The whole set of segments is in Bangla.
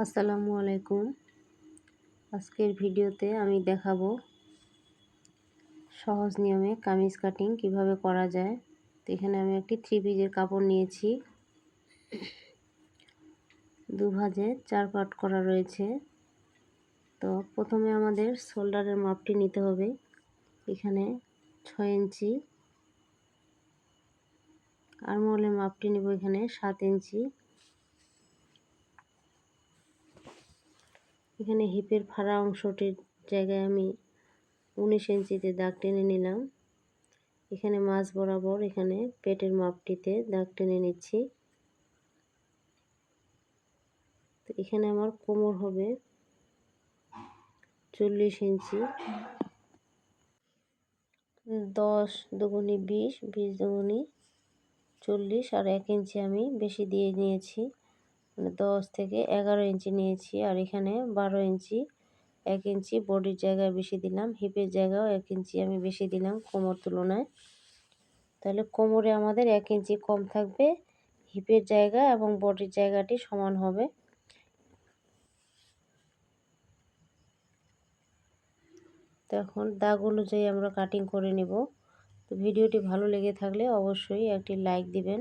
আসসালামু আলাইকুম। আজকের ভিডিওতে আমি দেখাবো সহজ নিয়মে কামিজ কাটিং কীভাবে করা যায়। তো এখানে আমি একটি থ্রি পিজের কাপড় নিয়েছি। দু ভাজে চার পাট করা রয়েছে। তো প্রথমে আমাদের শোল্ডারের মাপটি নিতে হবে। এখানে ছয় ইঞ্চি। আরমোলের মাপটি নেব এখানে সাত ইঞ্চি। এখানে হিপের ফাড়া অংশটির জায়গায় আমি উনিশ ইঞ্চিতে দাগ টেনে নিলাম। এখানে মাছ বরাবর এখানে পেটের মাপটিতে দাগ টেনে নিচ্ছি। তো এখানে আমার কোমর হবে চল্লিশ ইঞ্চি। দশ দুগুনি বিশ বিশ দুগুনি চল্লিশ, আর এক ইঞ্চি আমি বেশি দিয়ে নিয়েছি। মানে দশ থেকে এগারো ইঞ্চি নিয়েছি, আর এখানে বারো ইঞ্চি, এক ইঞ্চি বডির জায়গায় বেশি দিলাম, হিপের জায়গাও এক ইঞ্চি আমি বেশি দিলাম কোমর তুলনায়। তাহলে কোমরে আমাদের এক ইঞ্চি কম থাকবে, হিপের জায়গা এবং বডির জায়গাটি সমান হবে। তো এখন দাগ অনুযায়ী আমরা কাটিং করে নেব। তো ভিডিওটি ভালো লেগে থাকলে অবশ্যই একটি লাইক দিবেন।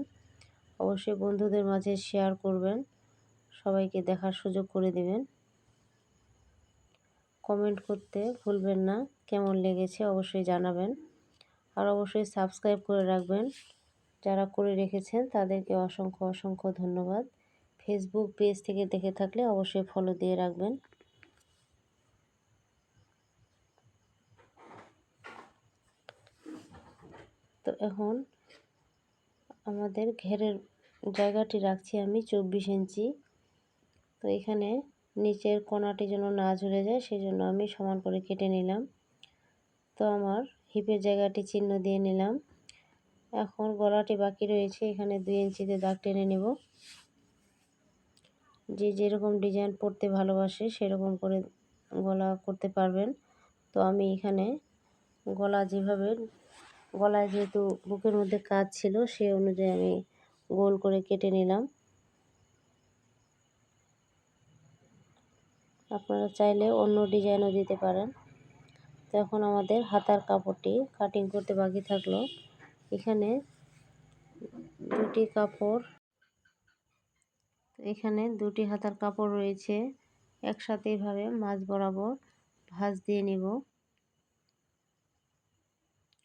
অবশ্যই বন্ধুদের মাঝে শেয়ার করবেন। সবাইকে দেখার সুযোগ করে দেবেন। কমেন্ট করতে ভুলবেন না, কেমন লেগেছে অবশ্যই জানাবেন। আর অবশ্যই সাবস্ক্রাইব করে রাখবেন। যারা করে রেখেছেন তাদেরকে অসংখ্য অসংখ্য ধন্যবাদ। ফেসবুক পেজ থেকে দেখে থাকলে অবশ্যই ফলো দিয়ে রাখবেন। তো এখন আমাদের ঘেরের জায়গাটি রাখছি আমি চব্বিশ ইঞ্চি। তো এখানে নিচের কোনাটি যেন না ঝরে যায় সেই জন্য আমি সমান করে কেটে নিলাম। তো আমার হিপের জায়গাটি চিহ্ন দিয়ে নিলাম। এখন গলাটি বাকি রয়েছে, এখানে দুই ইঞ্চিতে দাগ টেনে নেব। যে যেরকম ডিজাইন পড়তে ভালোবাসে, সেরকম করে গলা করতে পারবেন। তো আমি এখানে গলা যেভাবে, গলায় যেহেতু বুকের মধ্যে কাজ ছিল, সে অনুযায়ী আমি গোল করে কেটে নিলাম। আপনারা চাইলে অন্য ডিজাইনও দিতে পারেন। তো এখন আমাদের হাতার কাপড়টি কাটিং করতে বাকি থাকল। এখানে দুটি কাপড়, এখানে দুটি হাতার কাপড় রয়েছে। একসাথে এইভাবে মাছ বরাবর ভাঁজ দিয়ে নিব।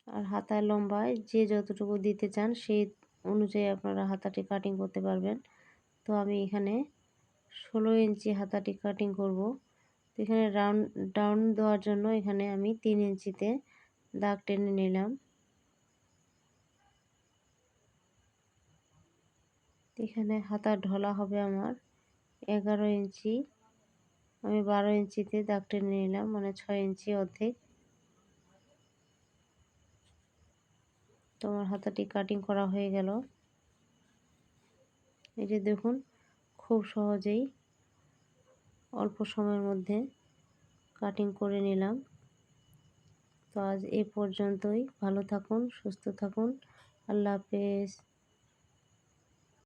আর হাতার লম্বায় যে যতটুকু দিতে চান সেই অনুযায়ী আপনারা হাতাটি কাটিং করতে পারবেন। তো আমি এখানে ষোলো ইঞ্চি হাতাটি কাটিং করব। এখানে রাউন্ড ডাউন দেওয়ার জন্য এখানে আমি তিন ইঞ্চিতে দাগ টেনে নিলাম। এখানে হাতা ঢলা হবে আমার এগারো ইঞ্চি। আমি বারো ইঞ্চিতে দাগ টেনে নিলাম মানে ছয় ইঞ্চি অর্ধেক। তোমার হাতাটি কাটিং করা হয়ে গেল। এই যে দেখুন খুব সহজেই অল্প সময়ের মধ্যে কাটিং করে নিলাম। তো আজ এ পর্যন্তই। ভালো থাকুন, সুস্থ থাকুন। আল্লাহ হাফেজ।